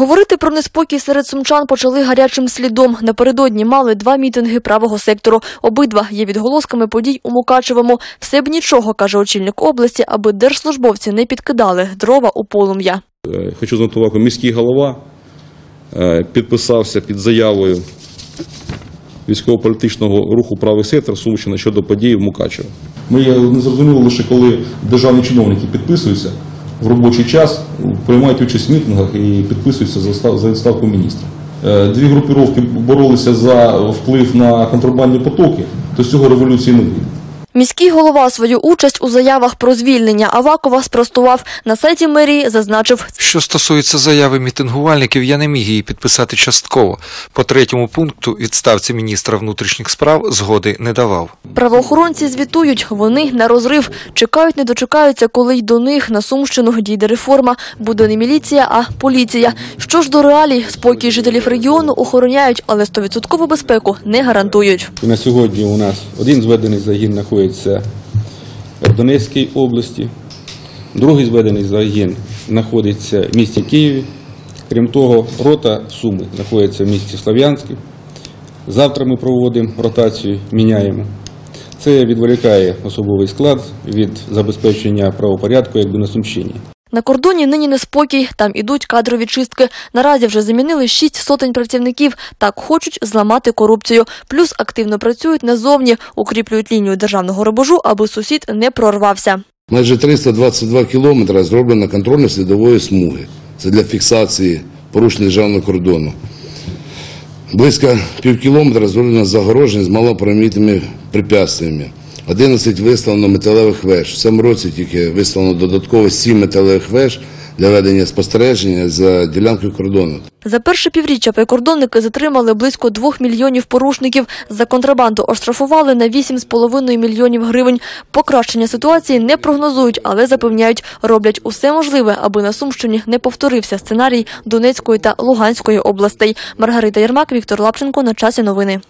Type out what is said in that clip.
Говорити про неспокій серед сумчан почали гарячим слідом. Напередодні мали два мітинги правого сектору. Обидва є відголосками подій у Мукачевому. Все б нічого, каже очільник області, аби держслужбовці не підкидали дрова у полум'я. Е, Хочу звернути увагу, міський голова е, підписався під заявою військово-політичного руху правий сектор Сумщина щодо подій в Мукачево. Ми не зрозуміло лише коли державні чиновники підписуються в робочий час, приймають участь в мітингах і підписуються за відставку міністра. Е, Дві групіровки боролися за вплив на контрабандні потоки, то з цього революції не вийде. Міський голова свою участь у заявах про звільнення Авакова спростував. На сайті мерії зазначив, Що стосується заяви мітингувальників, я не міг її підписати частково. По третьому пункту відставці міністра внутрішніх справ згоди не давав. правоохоронці звітують, вони на розрив. Чекають, не дочекаються, коли й до них на Сумщину дійде реформа. Буде не міліція, а поліція. Що ж до реалій, спокій жителів регіону охороняють, але стовідсоткову безпеку не гарантують. На сьогодні у нас один зведений загін знаходиться в Донецькій області, другий зведений загін знаходиться в місті Києві. Крім того, рота Суми знаходиться в місті Слав'янській. Завтра ми проводимо ротацію, міняємо. Це відволікає особовий склад від забезпечення правопорядку якби на Сумщині. На кордоні нині неспокій, там ідуть кадрові чистки. Наразі вже замінили шість сотень працівників. Так хочуть зламати корупцію. Плюс активно працюють назовні, укріплюють лінію державного рубежу, аби сусід не прорвався. Майже 322 кілометри зроблено контрольно-слідової смуги. Це для фіксації порушень державного кордону. Близько пів кілометра зроблено загорожень з малопромітними препятствиями. 11 виставлено металевих веж. В цьому році тільки виставлено додатково 7 металевих веж для ведення спостереження за ділянкою кордону. За перше півріччя прикордонники затримали близько двох мільйонів порушників. За контрабанду оштрафували на 8,5 мільйонів гривень. Покращення ситуації не прогнозують, але запевняють, роблять усе можливе, аби на Сумщині не повторився сценарій Донецької та Луганської областей. Маргарита Єрмак, Віктор Лапченко. На часі новини.